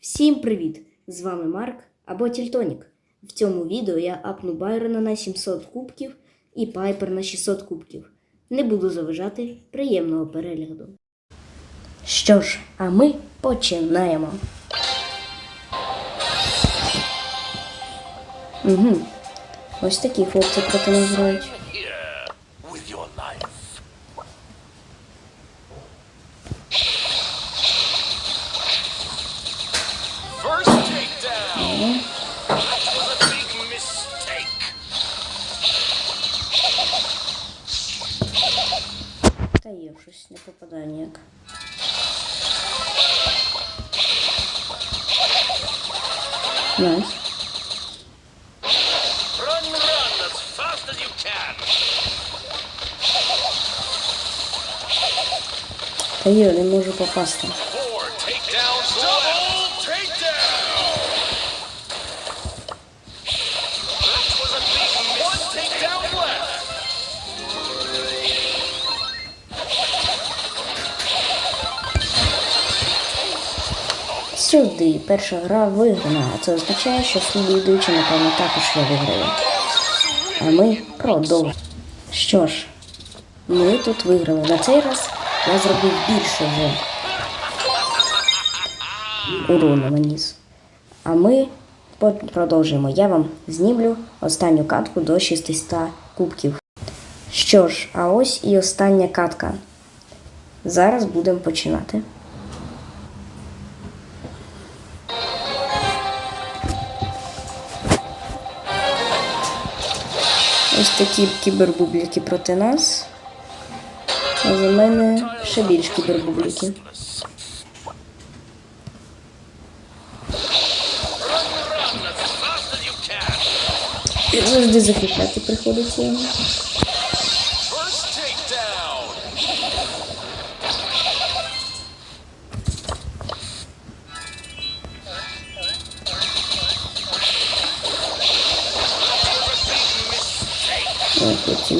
Всім привіт! З вами Марк або Тільтонік. В цьому відео я апну Байрона на 700 кубків і Пайпер на 600 кубків. Не буду заважати приємного перегляду. Що ж, а ми починаємо. Угу. Ось такі хлопці проти нас грають. Не попадає ніяк. Найс. Run, run as fast as you can. Та є, не можу попасти. Сюди перша гра виграна, а це означає, що слідуючи, напевно, також я виграю. А ми продовжуємо. Що ж, ми тут виграли. На цей раз я зробив більше вже урону наніс. А ми продовжуємо. Я вам знімлю останню катку до 600 кубків. Що ж, а ось і остання катка. Зараз будемо починати. Ось такі кібербубліки проти нас. А за мене ще більш кібербубліки. І завжди захищати приходиться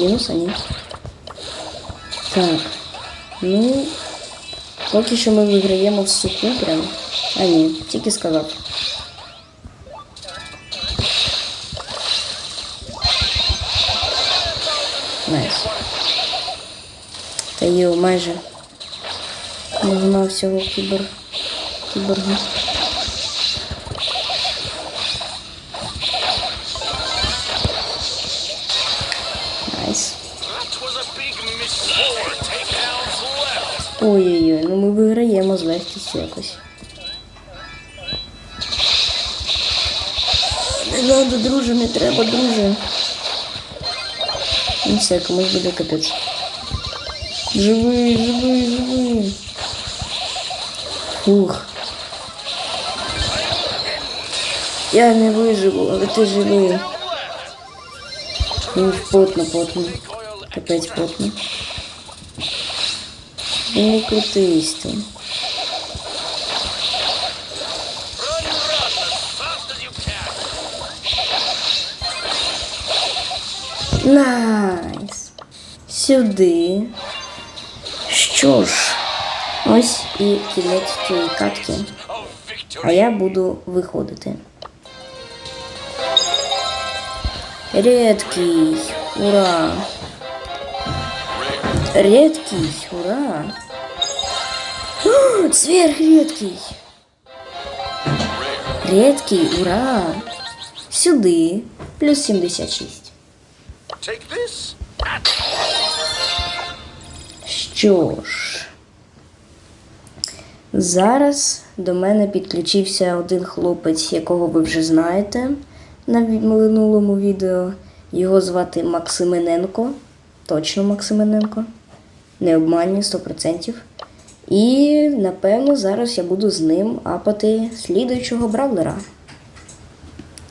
Ой, хлопці, мінус, а ні. Так. Ну, поки що ми виграємо в суху прям. А ні, тільки сказав. Найс. Та є майже нагнав всього кібер. Кіборга. Ой-ой-ой, ну ми виграємо з легкістю якось. Не надо, друже, не треба, друже. Ну все, комусь буде капець. Живий, живий, живий. Фух. Я не виживу, але ти живий. Ну, потно, потно. Coil Капець потно. Ну, не крутись ти. Run, run as fast as you can. Найс. Сюди. Що ж, ось і кінець цієї катки. Of А victory. я буду виходити. Редкий. Ура! Редкий, ура! О, Сверхредкий! Редкий, ура! Сюди. Плюс 76. Що ж, зараз до мене підключився один хлопець, якого ви вже знаєте на минулому відео. Його звати Максимененко. Точно Максимененко. Не обманюю 100%. І напевно зараз я буду з ним апати слідуючого бравлера.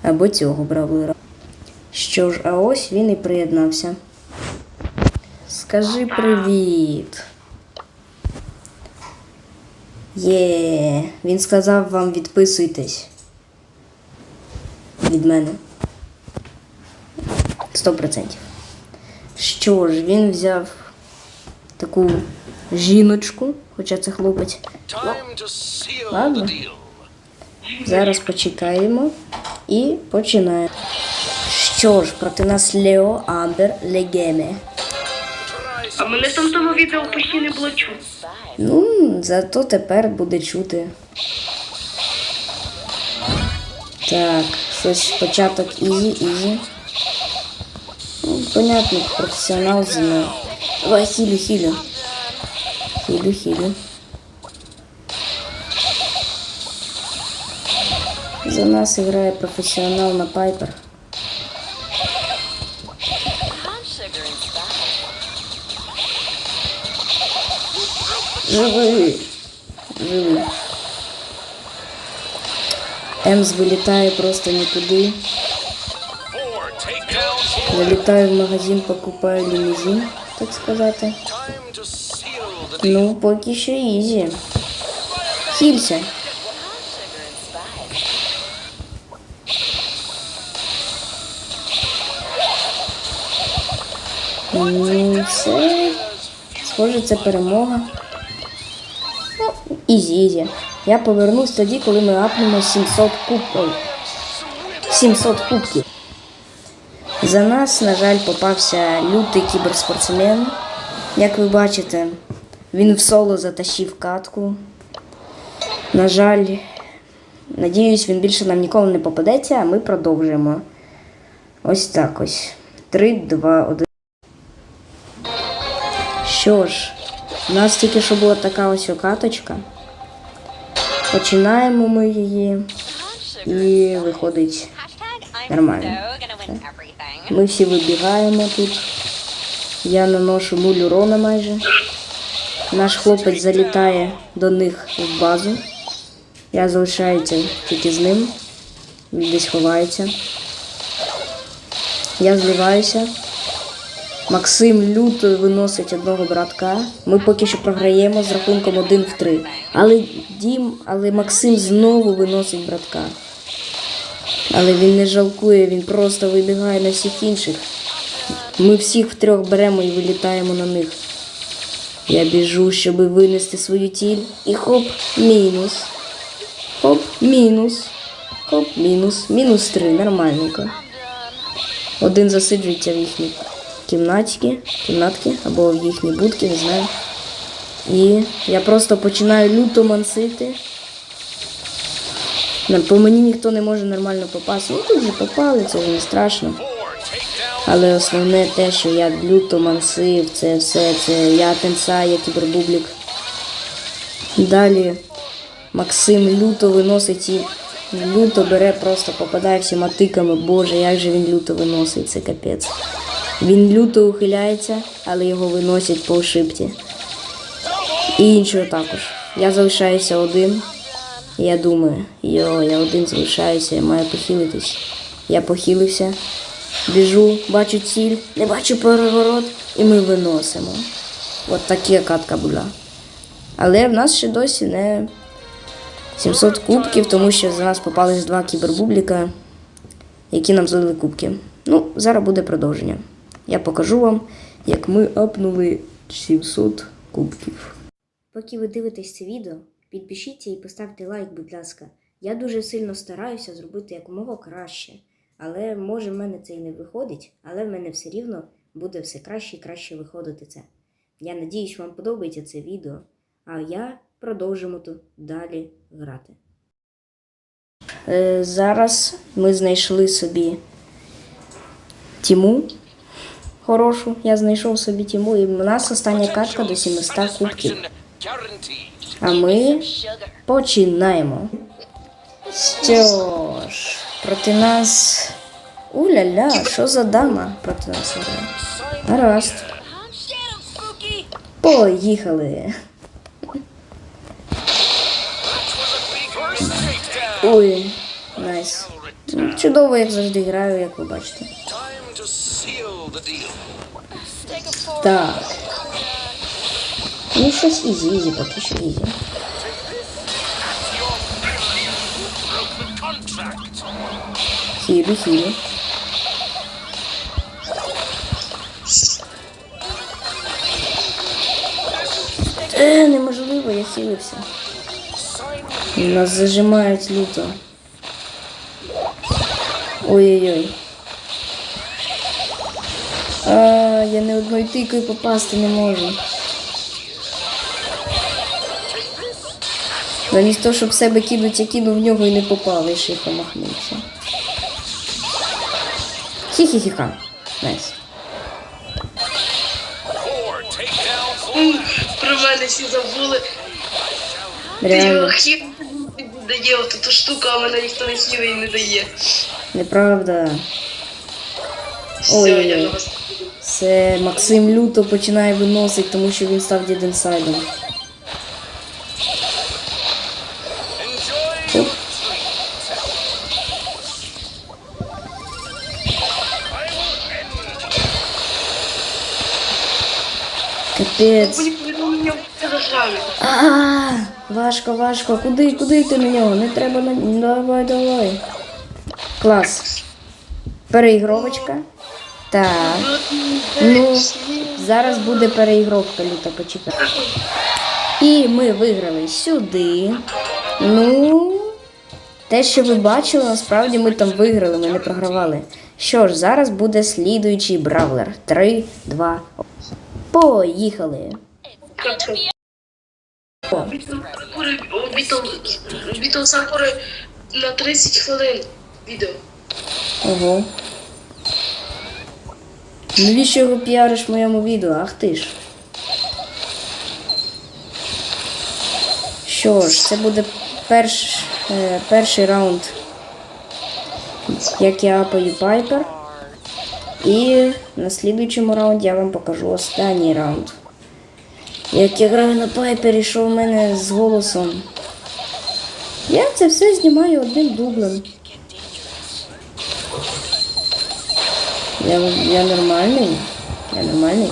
Або цього бравлера. Що ж, а ось він і приєднався. Скажи привіт. Є, він сказав вам відписуйтесь. Від мене. Сто процентів. Що ж, він взяв таку жіночку, хоча це хлопець. Ладно. Зараз почекаємо і починаємо. Що ж, проти нас Лео Амбер Легеме. А мене в тому відео почти не було чути. Ну, зато тепер буде чути. Так, щось початок ізі, ізі. Ну, понятно, професіонал зі мною. Давай хілю, хілю. Хілю, хілю. За нас грає професіонал на Пайпер. Живий. Живий. Емс вилітає просто нікуди. Takedowns. В магазин, покупаю лімузин, так сказати. Ну, поки що ізі. Хілься. Ну, це. Схоже, це перемога. Ну, ізі, ізі. Я повернусь тоді, коли ми апнемо 700 кубків. 700 кубків. За нас, на жаль, попався лютий кіберспортсмен. Як ви бачите, він в соло затащив катку. На жаль, надіюсь, він більше нам ніколи не попадеться, а ми продовжуємо. Ось так ось. 3, 2, 1. Що ж, у нас тільки що була така ось каточка. Починаємо ми її. І виходить. Нормально. Ми всі вибігаємо тут. Я наношу нуль урона майже. Наш хлопець залітає до них в базу. Я залишаюся тільки з ним. Він десь ховається. Я зливаюся. Максим люто виносить одного братка. Ми поки що програємо з рахунком 1 в 3. Але Дім, але Максим знову виносить братка. Але він не жалкує, він просто вибігає на всіх інших. Ми всіх втрьох беремо і вилітаємо на них. Я біжу, щоб винести свою тіль. І хоп, мінус. Хоп, мінус. Хоп, мінус. Мінус три, нормальненько. Один засиджується в їхній кімнатки, кімнатки або в їхній будки, не знаю. І я просто починаю люто мансити. По мені ніхто не може нормально попасти. Ну тут вже попали, це вже не страшно. Але основне те, що я люто мансив, це все, це я тенса, я кібербублік. Далі Максим люто виносить і люто бере, просто попадає всіма тиками. Боже, як же він люто виносить, це капець. Він люто ухиляється, але його виносять по ошибці. І іншого також. Я залишаюся один. Я думаю, йо, я один залишаюся, я маю похилитись. Я похилився, біжу, бачу ціль, не бачу переворот, і ми виносимо. От така катка була. Але в нас ще досі не 700 кубків, тому що за нас попались два кібербубліка, які нам злили кубки. Ну, зараз буде продовження. Я покажу вам, як ми апнули 700 кубків. Поки ви дивитесь це відео, підпишіться і поставте лайк, будь ласка. Я дуже сильно стараюся зробити якомога краще. Але може в мене це і не виходить, але в мене все рівно буде все краще і краще виходити це. Я надіюсь, вам подобається це відео, а я продовжимо тут далі грати. Е, зараз ми знайшли собі тіму. Хорошу, я знайшов собі тіму, і в нас остання катка до 700 кубків. А ми починаємо. Що ж, проти нас. Уля-ля, що за дама проти нас грає? Гаразд. Поїхали. Ой, найс. Чудово, як завжди граю, як ви бачите. Так. Ну, щось ізі, ізі, поки що ізі. Хілю, хілю. Е, неможливо, я хилився. Нас зажимають люто. Ой-ой-ой. А, я не одною тикою попасти не можу. Замість того, щоб себе кинуть, я кинув в нього і не попав, і ще й помахнувся. Хі-хі-хі-ха. Найс. Про мене всі забули. Реально. його дає, от ту штуку, а мене ніхто не хіли і не дає. Неправда. Ой-ой-ой. я вас. Це Максим люто починає виносити, тому що він став діденсайдом. Капець. Повідомлення в. А, важко, важко. Куди, куди йти на нього? Не треба на. Давай, давай. Клас. Переігровочка. Так. Ну, зараз буде переігровка, люта, почекай. І ми виграли сюди. Ну, те, що ви бачили, насправді ми там виграли, ми не програвали. Що ж, зараз буде слідуючий бравлер. Три, два. Поїхали. Бітл Сакури на 30 хвилин відео. Ого. Навіщо його піариш в моєму відео? Ах ти ж. Що ж, це буде перш, е, перший раунд, як я апаю Пайпер. І на слідуючому раунді я вам покажу останній раунд. Як я граю на Пайпері, що в мене з голосом. Я це все знімаю одним дублем. Я, я нормальний. Я нормальний.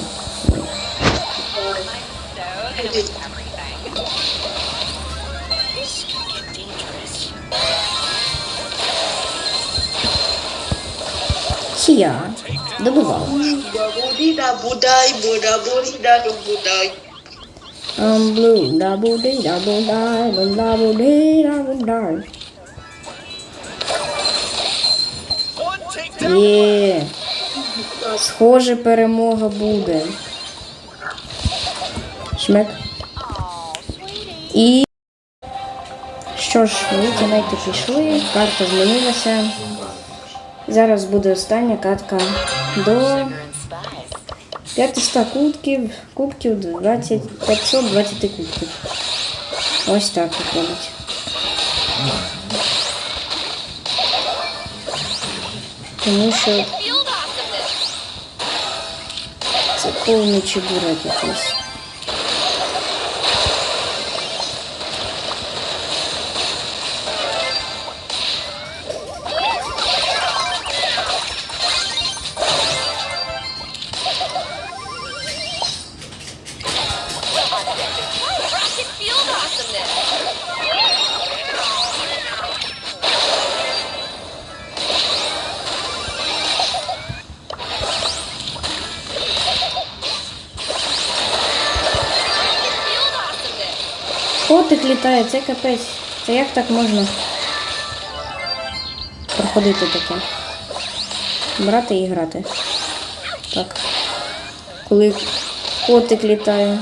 Сія. Добивав. Будіда будай, буда будай. Takedown. Є. Схоже, перемога буде. Шмек. І. Що ж, ви кінайте пішли, карта змінилася. Зараз буде остання катка до 500 кубків, кубків 20, 520 кубків. Ось так виходить. Тому що це повний чебурек якийсь. Котик літає, це капець. Це як так можна проходити таке? Брати і грати. Так. Коли котик літає.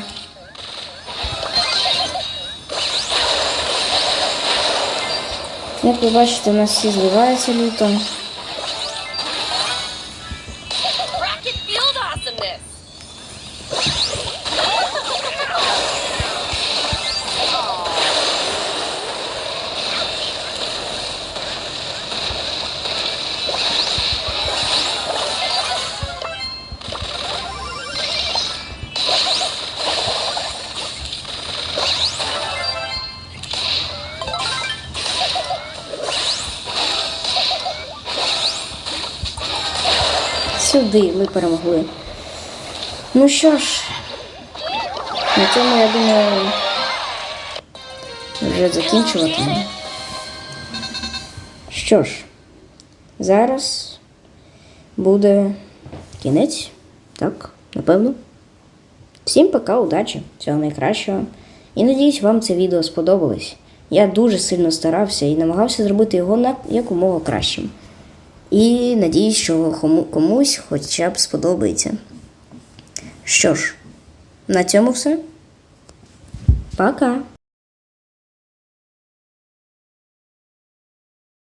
Як ви бачите, у нас всі зливаються літом. Сюди ми перемогли. Ну що ж, на цьому я думаю вже закінчуватиму. Що ж, зараз буде кінець. Так, напевно. Всім пока, удачі, всього найкращого. І надіюсь, вам це відео сподобалось. Я дуже сильно старався і намагався зробити його якомога кращим. І надіюсь, що кому- комусь хоча б сподобається. Що ж, на цьому все. Пока!